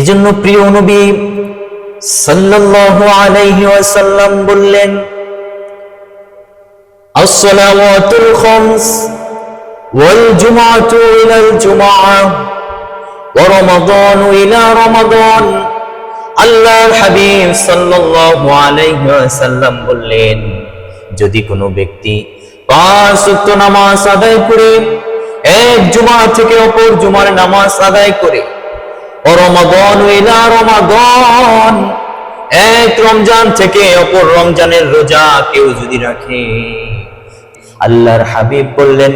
এজন্য প্রিয় নবী সাল্লাল্লাহু আলাইহি ওয়াসাল্লাম বললেন খামস ওয়াল জুমআতু ইলাল জুমআ ওয়া ইলা রমাদান। আল্লাহর হাবিব সাল্লাল্লাহু আলাইহি ওয়াসাল্লাম বললেন, যদি কোনো ব্যক্তি পাঁচ ওয়াক্ত নামাজ আদায় করে, এক জুমা থেকে অপর জুমার নামাজ আদায় করে এক রমজান থেকে অপর রমজানের রোজা কেউ যদি রাখে। আল্লাহর হাবিব বললেন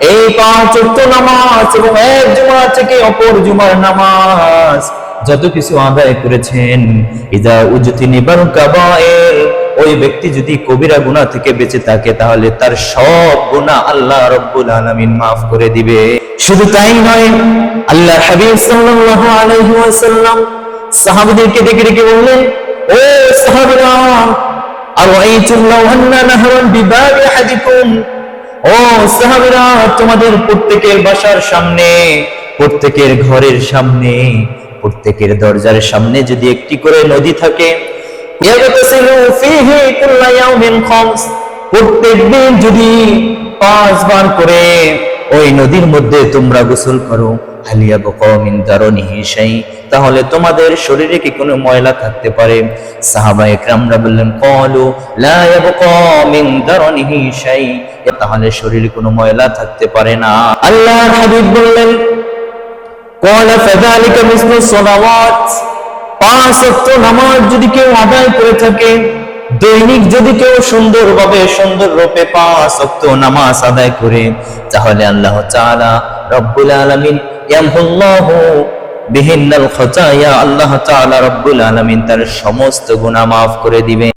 এই পাঁচ নামাজ এবং এক জুমা থেকে অপর জুমার নামাজ যত কিছু আদায় করেছেন। ইদা উজতিনিবাল কাবায়ের। ওই ব্যক্তি যদি কবিরা গুনাহ থেকে বেঁচে থাকে, তাহলে তার সব গুনাহ আল্লাহ রব্বুল আলামিন মাফ করে দিবে। শুধু তাই নয়, আল্লাহর হাবিব সাল্লাল্লাহু আলাইহি ওয়াসাল্লাম বললেন, ও সাহাবীরা ও তোমাদের প্রত্যেকের বাসার সামনে, প্রত্যেকের ঘরের সামনে, প্রত্যেকের দরজার সামনে যদি একটি করে নদী থাকে যদি পাঁচবার করে ওই নদীর মধ্যে তোমরা গোসল করো তাহলে তোমাদের শরীরে কি কোনো ময়লা থাকতে পারে? তাহলে শরীরে কোনো ময়লা থাকতে পারে না। আল্লাহ হাবিব বললেন, কলা পাঁচ নামাজ যদি কেউ আদায় করে থাকে, দৈনিক যদি কেউ সুন্দরভাবে, সুন্দর রূপে পাঁচ ওয়াক্ত নামাজ আদায় করে, তাহলে আল্লাহ তাআলা রব্বুল আলামিন ইয়ামহুল্লাহু বিহিন্নাল খতায়া আল্লাহ তাআলা রব্বুল আলামিন তার সমস্ত গুনাহ মাফ করে দিবে